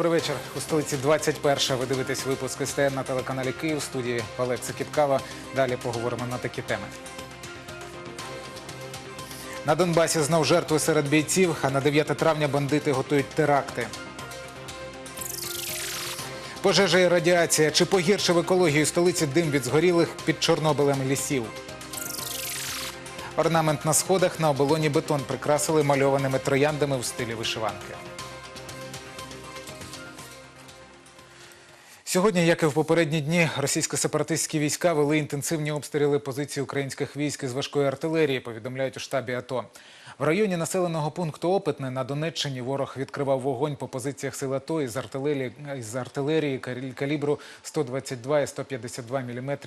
Добрий вечір. У столиці 21 Ви дивитесь випуск СТН на телеканалі Київ. У студії Олег Цикіткава. Далі поговоримо на такі теми. На Донбасі знов жертви серед бійців, а на 9 травня бандити готують теракти. Пожежа і радіація. Чи погіршив екологію столиці дим від згорілих під Чорнобилем лісів? Орнамент на сходах на оболоні бетон прикрасили мальованими трояндами в стилі вишиванки. Сьогодні, як і в попередні дні, російсько-сепаратистські війська вели інтенсивні обстріли позицій українських військ із важкої артилерії, повідомляють у штабі АТО. В районі населеного пункту Опитне на Донеччині ворог відкривав вогонь по позиціях сил АТО із артилерії, із артилерії калібру 122 і 152 мм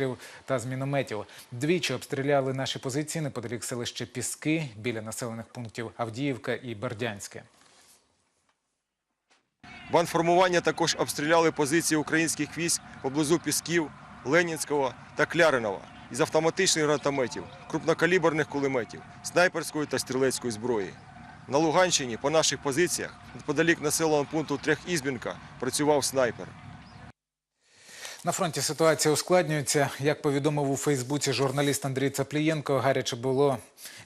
та з мінометів. Двічі обстріляли наші позиції неподалік селища Піски біля населених пунктів Авдіївка і Бердянське. Банформування також обстріляли позиції українських військ поблизу Пісків, Ленінського та Кляринова із автоматичних гранатометів, крупнокаліберних кулеметів, снайперської та стрілецької зброї. На Луганщині по наших позиціях неподалік населеного пункту Трехізбінка працював снайпер. На фронті ситуація ускладнюється. Як повідомив у Фейсбуці журналіст Андрій Цаплієнко, гаряче було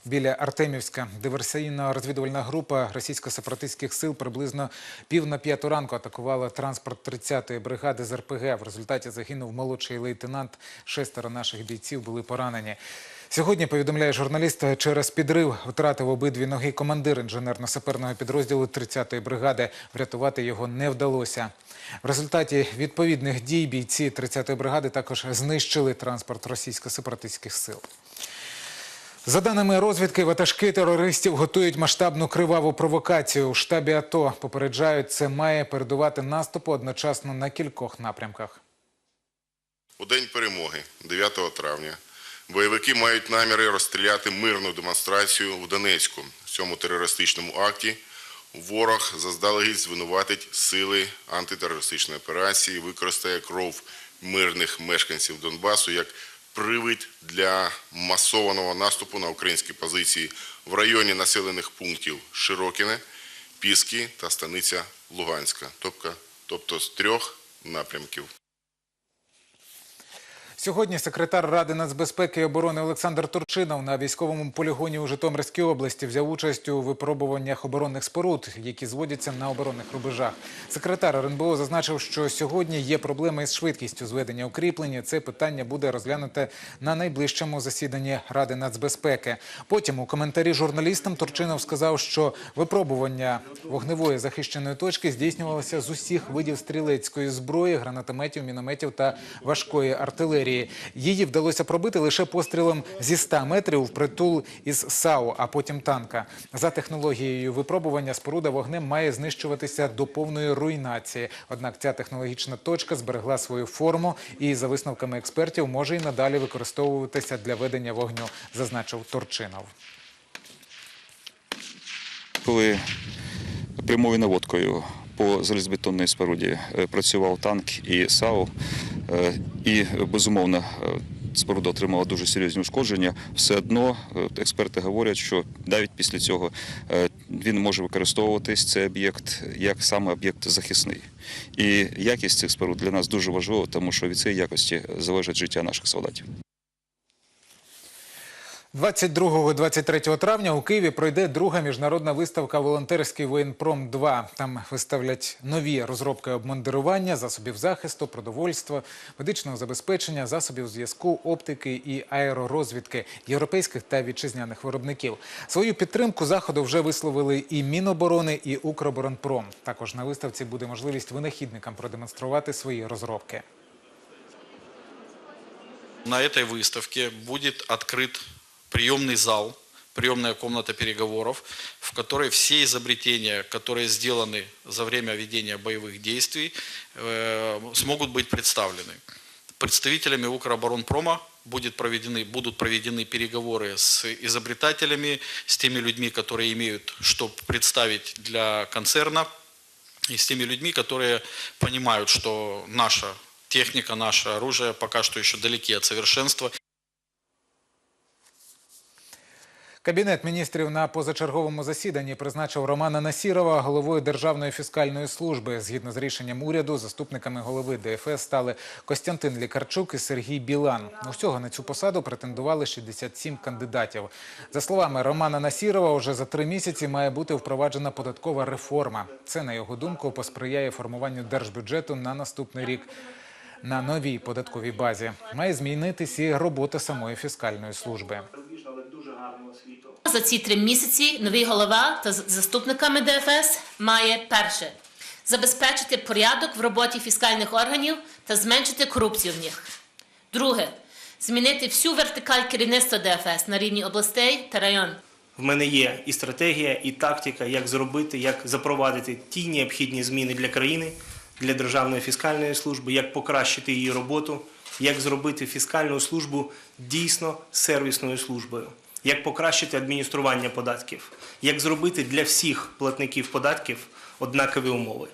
біля Артемівська. Диверсійна розвідувальна група російсько-сепаратистських сил приблизно пів на п'яту ранку атакувала транспорт 30-ї бригади з РПГ. В результаті загинув молодший лейтенант. Шестеро наших бійців були поранені. Сьогодні, повідомляє журналіст, через підрив втратив обидві ноги командир інженерно-саперного підрозділу 30-ї бригади. Врятувати його не вдалося. В результаті відповідних дій бійці 30-ї бригади також знищили транспорт російсько-сепаратистських сил. За даними розвідки, ватажки терористів готують масштабну криваву провокацію. У штабі АТО попереджають, це має передувати наступу одночасно на кількох напрямках. У день перемоги, 9 травня, бойовики мають наміри розстріляти мирну демонстрацію в Донецьку. В цьому терористичному акті ворог заздалегідь звинуватить сили антитерористичної операції, використає кров мирних мешканців Донбасу як привід для масованого наступу на українські позиції в районі населених пунктів Широкіне, Піски та станиця Луганська, тобто, тобто з трьох напрямків. Сьогодні секретар Ради нацбезпеки і оборони Олександр Турчинов на військовому полігоні у Житомирській області взяв участь у випробуваннях оборонних споруд, які зводяться на оборонних рубежах. Секретар РНБО зазначив, що сьогодні є проблеми із швидкістю зведення укріплення. Це питання буде розглянуте на найближчому засіданні Ради нацбезпеки. Потім у коментарі журналістам Турчинов сказав, що випробування вогневої захищеної точки здійснювалося з усіх видів стрілецької зброї, гранатометів, мінометів та важкої артилерії. Її вдалося пробити лише пострілом зі 100 метрів в притул із САУ, а потім танка. За технологією випробування споруда вогнем має знищуватися до повної руйнації. Однак ця технологічна точка зберегла свою форму і, за висновками експертів, може і надалі використовуватися для ведення вогню, зазначив Турчинов. коли прямою наводкою по залізбетонній споруді е, працював танк і САУ, і безумовно е, споруда отримала дуже серйозні ушкодження, все одно е, експерти говорять, що навіть після цього е, він може використовуватись цей об'єкт як саме об'єкт захисний. І якість цих споруд для нас дуже важлива, тому що від цієї якості залежить життя наших солдатів. 22-23 травня у Києві пройде друга міжнародна виставка Волонтерський воєнпром 2 Там виставлять нові розробки обмундирування, засобів захисту, продовольства, медичного забезпечення, засобів зв'язку, оптики і аеророзвідки європейських та вітчизняних виробників. Свою підтримку заходу вже висловили і Міноборони, і Укроборонпром. Також на виставці буде можливість винахідникам продемонструвати свої розробки. На этой выставке будет открыт приемный зал, приемная комната переговоров, в которой все изобретения, которые сделаны за время ведения боевых действий, э, смогут быть представлены. Представителями Укроборонпрома будет проведены, будут проведены переговоры с изобретателями, с теми людьми, которые имеют что представить для концерна, и с теми людьми, которые понимают, что наша техника, наше оружие пока что еще далеки от совершенства. Кабінет міністрів на позачерговому засіданні призначив Романа Насірова головою Державної фіскальної служби. Згідно з рішенням уряду, заступниками голови ДФС стали Костянтин Лікарчук і Сергій Білан. Усього на цю посаду претендували 67 кандидатів. За словами Романа Насірова, уже за три місяці має бути впроваджена податкова реформа. Це, на його думку, посприяє формуванню держбюджету на наступний рік. На новій податковій базі має змінитися і робота самої фіскальної служби. За ці три місяці новий голова та заступниками ДФС має перше забезпечити порядок в роботі фіскальних органів та зменшити корупцію в них. Друге змінити всю вертикаль керівництва ДФС на рівні областей та район. В мене є і стратегія, і тактика, як зробити, як запровадити ті необхідні зміни для країни, для Державної фіскальної служби, як покращити її роботу, як зробити фіскальну службу дійсно сервісною службою, як покращити адміністрування податків, як зробити для всіх платників податків однакові умови.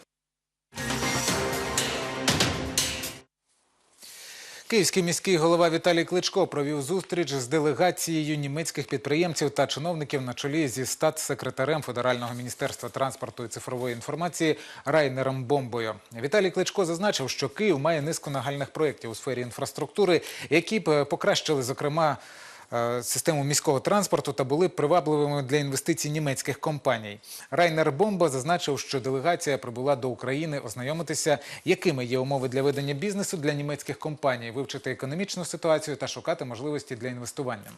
Київський міський голова Віталій Кличко провів зустріч з делегацією німецьких підприємців та чиновників на чолі зі статс-секретарем Федерального міністерства транспорту і цифрової інформації Райнером Бомбою. Віталій Кличко зазначив, що Київ має низку нагальних проєктів у сфері інфраструктури, які б покращили, зокрема, систему міського транспорту та були привабливими для інвестицій німецьких компаній. Райнер Бомба зазначив, що делегація прибула до України ознайомитися, якими є умови для ведення бізнесу для німецьких компаній, вивчити економічну ситуацію та шукати можливості для інвестування.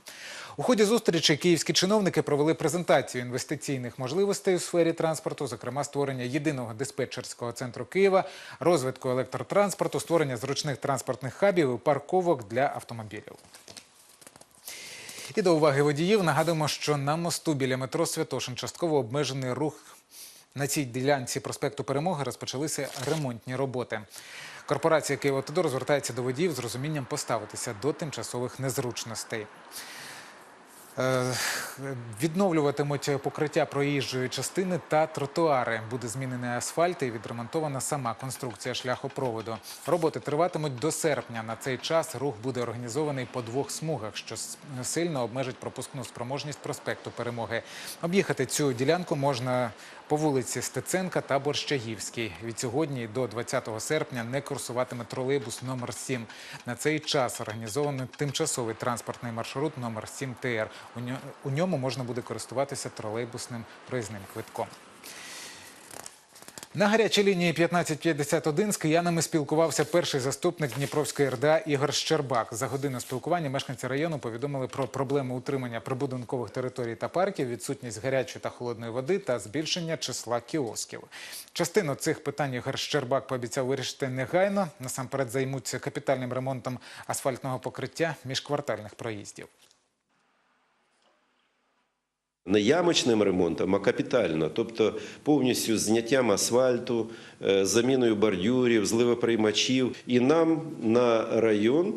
У ході зустрічі київські чиновники провели презентацію інвестиційних можливостей у сфері транспорту, зокрема створення єдиного диспетчерського центру Києва, розвитку електротранспорту, створення зручних транспортних хабів і парковок для автомобілів. І до уваги водіїв нагадуємо, що на мосту біля метро Святошин частково обмежений рух. На цій ділянці проспекту Перемоги розпочалися ремонтні роботи. Корпорація «Києвотодор» звертається до водіїв з розумінням поставитися до тимчасових незручностей. Е, Відновлюватимуть покриття проїжджої частини та тротуари. Буде змінений асфальт і відремонтована сама конструкція шляхопроводу. Роботи триватимуть до серпня. На цей час рух буде організований по двох смугах, що сильно обмежить пропускну спроможність проспекту Перемоги. Об'їхати цю ділянку можна по вулиці Стеценка та Борщагівській. Від сьогодні до 20 серпня не курсуватиме тролейбус номер 7. На цей час організований тимчасовий транспортний маршрут номер 7 ТР. У ньо- У ньому можна буде користуватися тролейбусним проїзним квитком. На гарячій лінії 1551 з киянами спілкувався перший заступник Дніпровської РДА Ігор Щербак. За годину спілкування мешканці району повідомили про проблеми утримання прибудинкових територій та парків, відсутність гарячої та холодної води та збільшення числа кіосків. Частину цих питань Ігор Щербак пообіцяв вирішити негайно. Насамперед займуться капітальним ремонтом асфальтного покриття міжквартальних проїздів. Не ямочним ремонтом, а капітально, тобто повністю зняттям асфальту, е, заміною бордюрів, зливоприймачів. І нам на район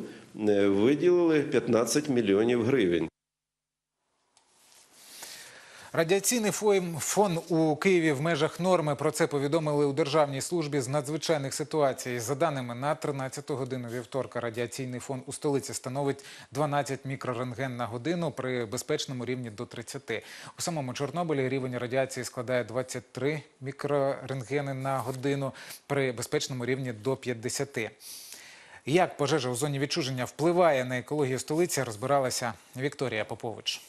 е, виділили 15 мільйонів гривень. Радіаційний фон- у Києві в межах норми. Про це повідомили у Державній службі з надзвичайних ситуацій. За даними на 13 годину вівторка, радіаційний фон у столиці становить 12 мікрорентген на годину при безпечному рівні до 30. У самому Чорнобилі рівень радіації складає 23 мікрорентгени на годину при безпечному рівні до 50. Як пожежа у зоні відчуження впливає на екологію столиці, розбиралася Вікторія Попович.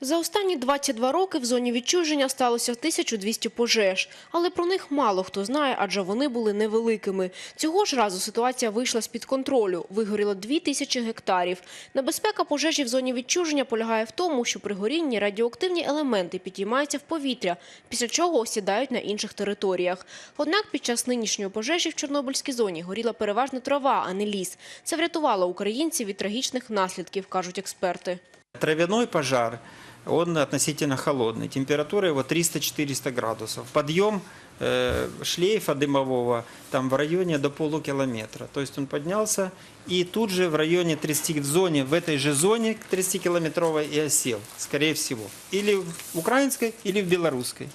За останні 22 роки в зоні відчуження сталося 1200 пожеж. Але про них мало хто знає, адже вони були невеликими. Цього ж разу ситуація вийшла з-під контролю. Вигоріло 2000 гектарів. Небезпека пожежі в зоні відчуження полягає в тому, що при горінні радіоактивні елементи підіймаються в повітря, після чого осідають на інших територіях. Однак під час нинішньої пожежі в Чорнобильській зоні горіла переважно трава, а не ліс. Це врятувало українців від трагічних наслідків, кажуть експерти. Травяной пожар, он относительно холодный. Температура его 300-400 градусов. Подъем э, шлейфа дымового там в районе до полукилометра. То есть он поднялся и тут же в районе 30, в зоне, в этой же зоне 30-километровой и осел, скорее всего. Или в украинской, или в белорусской.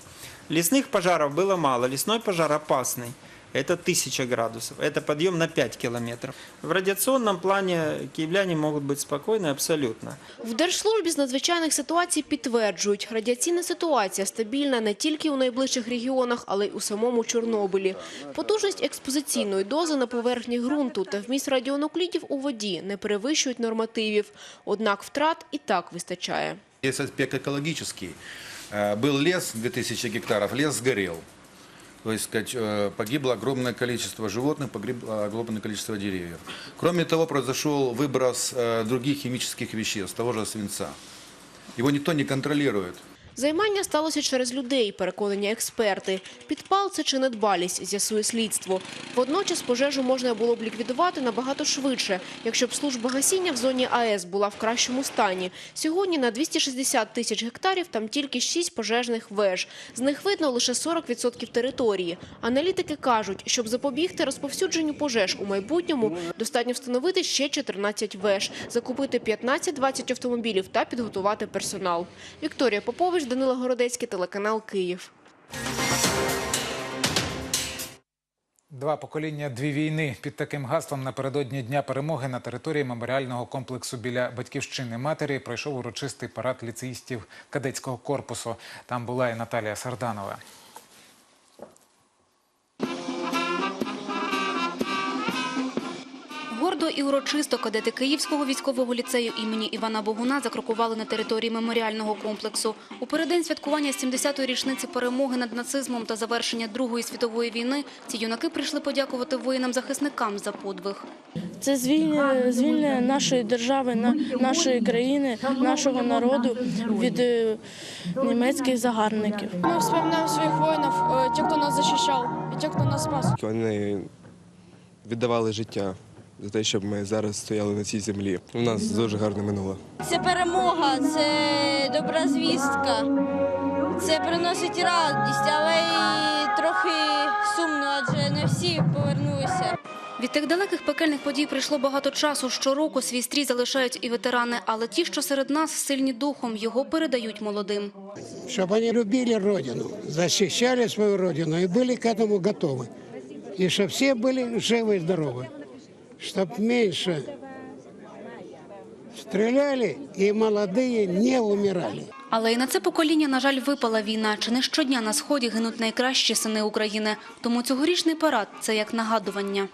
Лесных пожаров было мало. Лесной пожар опасный. это 1000 градусов, это подъем на 5 километров. В радиационном плане киевляне могут быть спокойны абсолютно. В Держслужбі з надзвичайних ситуацій підтверджують, радіаційна ситуація стабільна не тільки у найближчих регіонах, але й у самому Чорнобилі. Потужність експозиційної дози на поверхні ґрунту та вміст радіонуклідів у воді не перевищують нормативів. Однак втрат і так вистачає. Есть аспект экологический. Э, Был лес, 2000 гектаров, лес сгорел. То есть сказать, э, погибло огромное количество животных, погибло огромное количество деревьев. Кроме того, произошел выброс э, других химических веществ, того же свинца. Его никто не контролирует. Займання сталося через людей, переконані експерти. Підпал – це чи недбалість, з'ясує слідство. Водночас пожежу можна було б ліквідувати набагато швидше, якщо б служба гасіння в зоні АЕС була в кращому стані. Сьогодні на 260 тисяч гектарів там тільки 6 пожежних веж. З них видно лише 40% території. Аналітики кажуть, щоб запобігти розповсюдженню пожеж у майбутньому, достатньо встановити ще 14 веж, закупити 15-20 автомобілів та підготувати персонал. Вікторія Попович, Данила Городецький, телеканал Київ. Два покоління, дві війни. Під таким гаслом напередодні Дня перемоги на території меморіального комплексу біля батьківщини матері пройшов урочистий парад ліцеїстів кадетського корпусу. Там була і Наталія Сарданова. І урочисто кадети Київського військового ліцею імені Івана Богуна закрокували на території меморіального комплексу. У переддень святкування 70-ї річниці перемоги над нацизмом та завершення Другої світової війни ці юнаки прийшли подякувати воїнам-захисникам за подвиг. Це звільнення, звільнення нашої держави, на- нашої країни, нашого народу від е, німецьких загарбників. Ми вспоминаємо своїх воїнів, е, ті, хто нас захищав, і ті, хто нас спас. Вони віддавали життя за те, щоб ми зараз стояли на цій землі. У нас дуже гарне минуле. Це перемога, це добра звістка. Це приносить радість, але й трохи сумно, адже не всі повернулися. Від тих далеких пекельних подій прийшло багато часу. Щороку свій стрій залишають і ветерани, але ті, що серед нас сильні духом, його передають молодим. чтобы они любили Родину, защищали свою Родину и были к этому готовы. И чтобы все были живы и здоровы. Чтобы меньше стреляли и молодые не умирали. Але і на це покоління, на жаль, випала війна. Чи не щодня на сході гинуть найкращі сини України. Тому цьогорічний парад це як нагадування.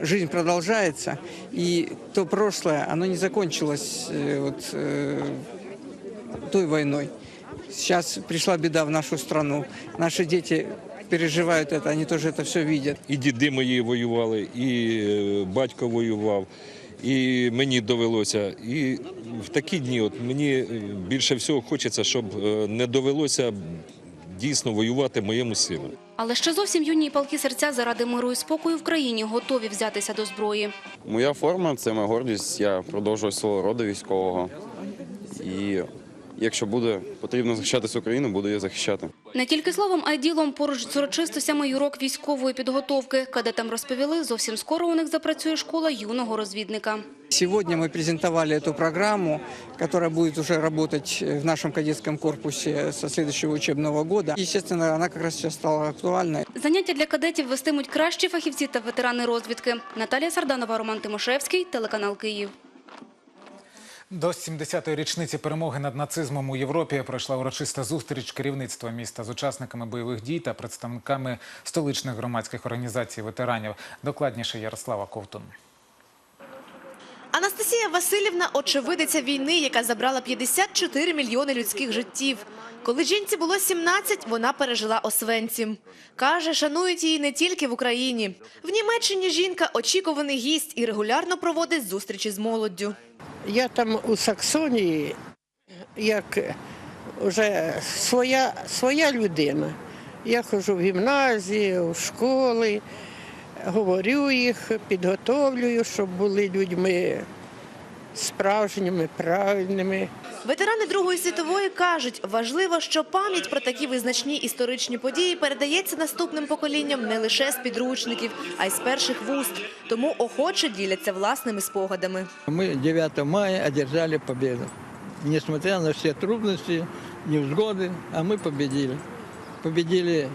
Жизнь продолжается, и то прошлое, оно не закончилось э, вот, э, той войной. Сейчас пришла беда в нашу страну. Наши дети переживают это, они тоже это все видят. І діди мої воювали, і е, батько воював, і мені довелося. І в такі дні от мені е, більше всього хочеться, щоб е, не довелося дійсно воювати моєму сину. Але ще зовсім юні і палкі серця заради миру і спокою в країні готові взятися до зброї. Моя форма це моя гордість. Я продовжую свого роду військового. І якщо буде потрібно захищати Україну, буду її захищати. Не тільки словом, а й ділом поруч з урочистостями й урок військової підготовки. Кадетам розповіли, зовсім скоро у них запрацює школа юного розвідника. Сегодня мы презентовали эту программу, которая будет уже работать в нашем кадетском корпусе со следующего учебного года. Естественно, она как раз сейчас стала актуальной. Заняття для кадетів вестимуть кращі фахівці та ветерани розвідки. Наталія Сарданова, Роман Тимошевський, телеканал Київ. До 70-ї річниці перемоги над нацизмом у Європі пройшла урочиста зустріч керівництва міста з учасниками бойових дій та представниками столичних громадських організацій ветеранів. Докладніше Ярослава Ковтун. Анастасія Васильівна – очевидиця війни, яка забрала 54 мільйони людських життів. Коли жінці було 17, вона пережила Освенцім. Каже, шанують її не тільки в Україні. В Німеччині жінка – очікуваний гість і регулярно проводить зустрічі з молоддю. Я там у Саксонії, як вже своя, своя людина. Я ходжу в гімназію, в школи, говорю їх, підготовлюю, щоб були людьми справжніми, правильними. Ветерани Другої світової кажуть, важливо, що пам'ять про такі визначні історичні події передається наступним поколінням не лише з підручників, а й з перших вуст. Тому охоче діляться власними спогадами. Мы 9 мая одержали победу. Несмотря на все трудности, невзгоды, а мы победили. Победили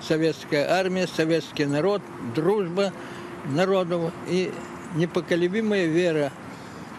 советская армия, советский народ, дружба народов и непоколебимая вера в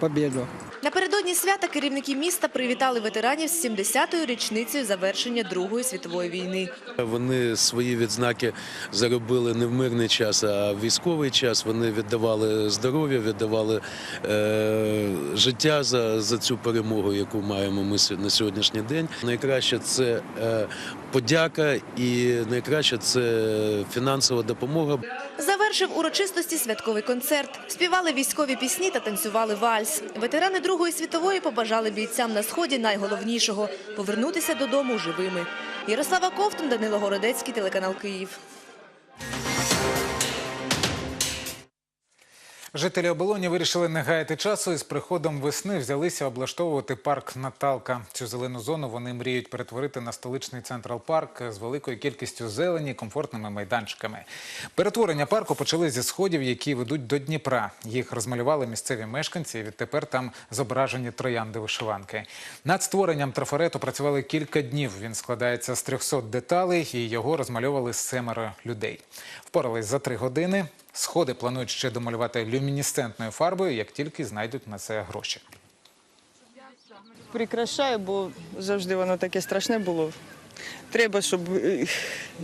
победу. Напередодні свята керівники міста привітали ветеранів з 70-ю річницею завершення Другої світової війни. Вони свої відзнаки заробили не в мирний час, а в військовий час. Вони віддавали здоров'я, віддавали е, життя за, за цю перемогу, яку маємо ми на сьогоднішній день. Найкраще це е, подяка і найкраще це фінансова допомога. Завершив урочистості святковий концерт. Співали військові пісні та танцювали вальс. Ветерани Другої світової побажали бійцям на сході найголовнішого – повернутися додому живими. Ярослава Ковтун, Данило Городецький, телеканал Київ. Жителі оболоні вирішили не гаяти часу і з приходом весни взялися облаштовувати парк Наталка. Цю зелену зону вони мріють перетворити на столичний централ парк з великою кількістю зелені, комфортними майданчиками. Перетворення парку почали зі сходів, які ведуть до Дніпра. Їх розмалювали місцеві мешканці. і Відтепер там зображені троянди вишиванки. Над створенням трафарету працювали кілька днів. Він складається з 300 деталей, і його розмальовували семеро людей. Впорались за три години. Сходи планують ще домалювати люмінесцентною фарбою, як тільки знайдуть на це гроші. прикрашаю, бо завжди воно таке страшне було. Треба, щоб е,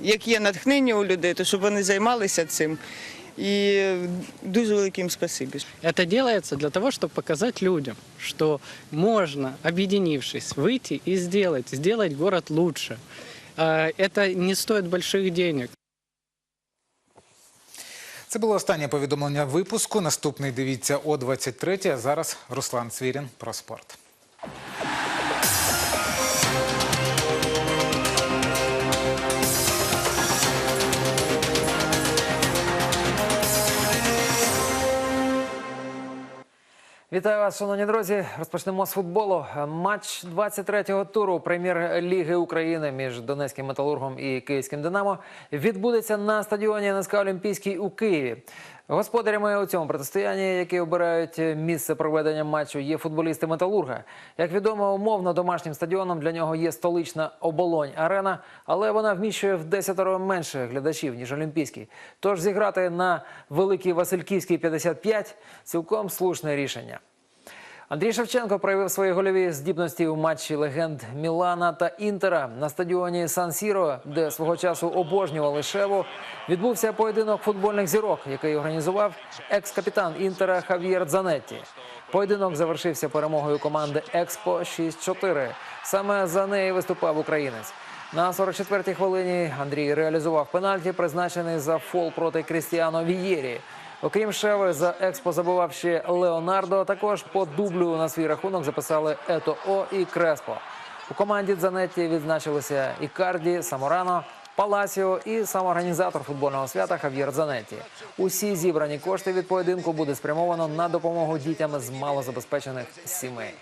як є натхнення у людей, то щоб вони займалися цим. І дуже великим спасибі. Это делается для того, чтобы показать людям, что можно, объединившись, выйти и сделать, сделать город лучше. Э, Это не стоит больших денег. Це було останнє повідомлення випуску. Наступний дивіться о 23 А зараз Руслан Цвірін про спорт. Вітаю вас, шановні друзі. Розпочнемо з футболу. Матч 23-го туру прем'єр-ліги України між Донецьким металургом і Київським Динамо відбудеться на стадіоні НСК Олімпійський у Києві. Господарями у цьому протистоянні, які обирають місце проведення матчу, є футболісти металурга. Як відомо, умовно домашнім стадіоном для нього є столична оболонь арена, але вона вміщує в десятеро менше глядачів ніж Олімпійський. Тож зіграти на Великій Васильківській 55 – цілком слушне рішення. Андрій Шевченко проявив свої гольові здібності у матчі легенд Мілана та Інтера на стадіоні Сан Сіро, де свого часу обожнювали Шеву. Відбувся поєдинок футбольних зірок, який організував екс-капітан Інтера Хав'єр Дзанетті. Поєдинок завершився перемогою команди Експо 6-4. Саме за неї виступав українець. На 44-й хвилині Андрій реалізував пенальті, призначений за фол проти Крістіано Вієрі. Окрім Шеви, за експо забував ще Леонардо. Також по дублю на свій рахунок записали Ето О і Креспо. У команді Дзанетті відзначилися Ікарді, Саморано, Паласіо і самоорганізатор футбольного свята Хав'єр Дзанетті. Усі зібрані кошти від поєдинку буде спрямовано на допомогу дітям з малозабезпечених сімей.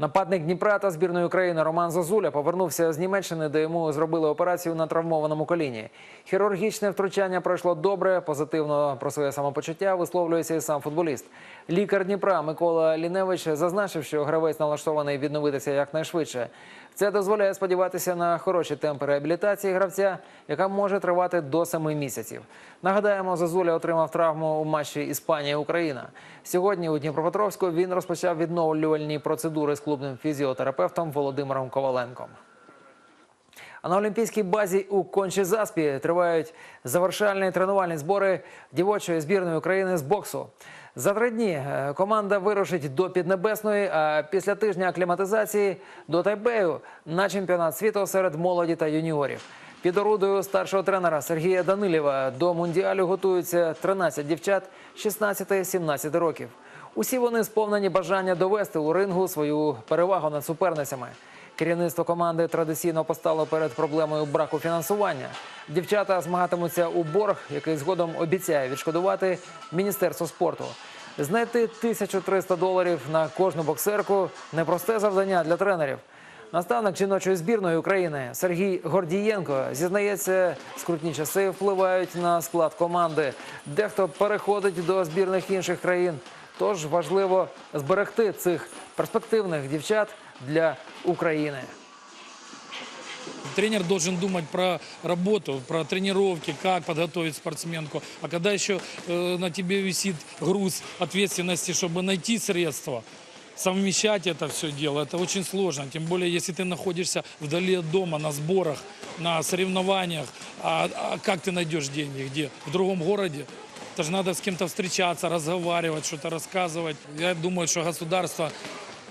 Нападник Дніпра та збірної України Роман Зозуля повернувся з Німеччини, де йому зробили операцію на травмованому коліні. Хірургічне втручання пройшло добре. Позитивно про своє самопочуття висловлюється і сам футболіст. Лікар Дніпра Микола Ліневич зазначив, що гравець налаштований відновитися якнайшвидше. Це дозволяє сподіватися на хороші темпи реабілітації гравця, яка може тривати до семи місяців. Нагадаємо, Зозуля отримав травму у матчі Іспанія-Україна. Сьогодні у Дніпропетровську він розпочав відновлювальні процедури з клубним фізіотерапевтом Володимиром Коваленком. А на олімпійській базі у Кончі-Заспі тривають завершальні тренувальні збори дівочої збірної України з боксу. За три дні е, команда вирушить до Піднебесної, а після тижня акліматизації до Тайбею на чемпіонат світу серед молоді та юніорів. Під орудою старшого тренера Сергія Данилєва до мундіалю готуються 13 дівчат 16-17 років. Усі вони сповнені бажання довести у рингу свою перевагу над суперницями. Керівництво команди традиційно постало перед проблемою браку фінансування. Дівчата змагатимуться у борг, який згодом обіцяє відшкодувати Міністерство спорту. Знайти 1300 доларів на кожну боксерку непросте завдання для тренерів. Наставник жіночої збірної України Сергій Гордієнко зізнається, скрутні часи впливають на склад команди. Дехто переходить до збірних інших країн. Тож важливо зберегти цих перспективних дівчат для України. Тренер должен думать про работу, про тренировки, как подготовить спортсменку. А когда еще э, на тебе висит груз ответственности, чтобы найти средства, совмещать это все дело, это очень сложно. Тем более, если ты находишься вдали от дома, на сборах, на соревнованиях. А, а как ты найдешь деньги? Где? В другом городе? Это же надо с кем-то встречаться, разговаривать, что-то рассказывать. Я думаю, что государство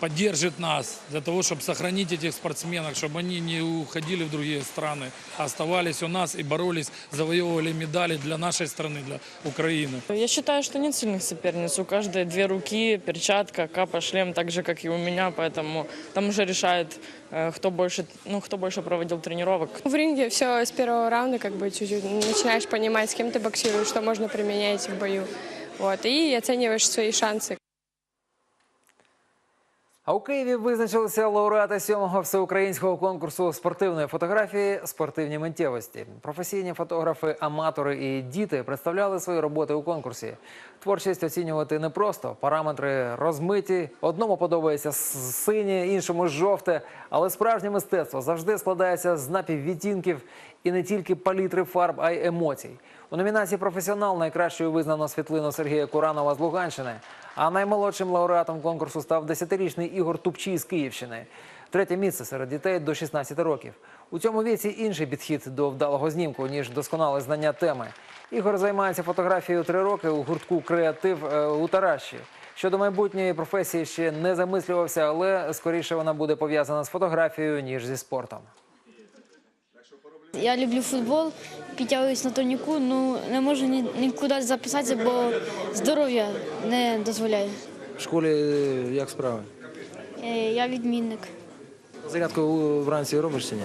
поддержит нас для того, чтобы сохранить этих спортсменов, чтобы они не уходили в другие страны, а оставались у нас и боролись, завоевывали медали для нашей страны, для Украины. Я считаю, что нет сильных соперниц. У каждой две руки, перчатка, капа, шлем, так же, как и у меня, поэтому там уже решает, э, кто больше, ну, кто больше проводил тренировок. В ринге все с первого раунда как бы чуть-чуть начинаешь понимать, с кем ты боксируешь, что можно применять в бою. Вот, и оцениваешь свои шансы. А у Києві визначилися лауреати сьомого всеукраїнського конкурсу спортивної фотографії Спортивні миттєвості. Професійні фотографи, аматори і діти представляли свої роботи у конкурсі. Творчість оцінювати непросто. Параметри розмиті. Одному подобається синє, іншому жовте. Але справжнє мистецтво завжди складається з напіввідтінків і не тільки палітри фарб, а й емоцій. У номінації професіонал найкращою визнано світлину Сергія Куранова з Луганщини. А наймолодшим лауреатом конкурсу став 10-річний Ігор Тупчій з Київщини. Третє місце серед дітей до 16 років. У цьому віці інший підхід до вдалого знімку, ніж досконале знання теми. Ігор займається фотографією три роки у гуртку Креатив е, у Тараші. Щодо майбутньої професії ще не замислювався, але скоріше вона буде пов'язана з фотографією, ніж зі спортом. Я люблю футбол, підтягуюсь на турніку, ну не можу ні, нікуди записатися, бо здоров'я не дозволяє. В школі е, як справи? Е, Я відмінник. Зарядку вранці робиш чи ні?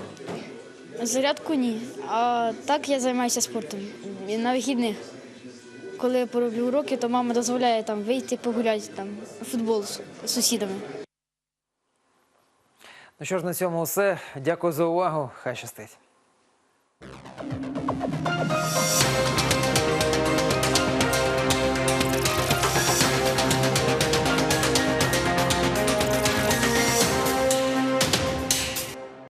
Зарядку ні. А так я займаюся спортом. І на вихідних. Коли я пороблю уроки, то мама дозволяє там вийти погуляти там футбол з сусідами. Ну що ж, на цьому все. Дякую за увагу. Хай щастить. Bye.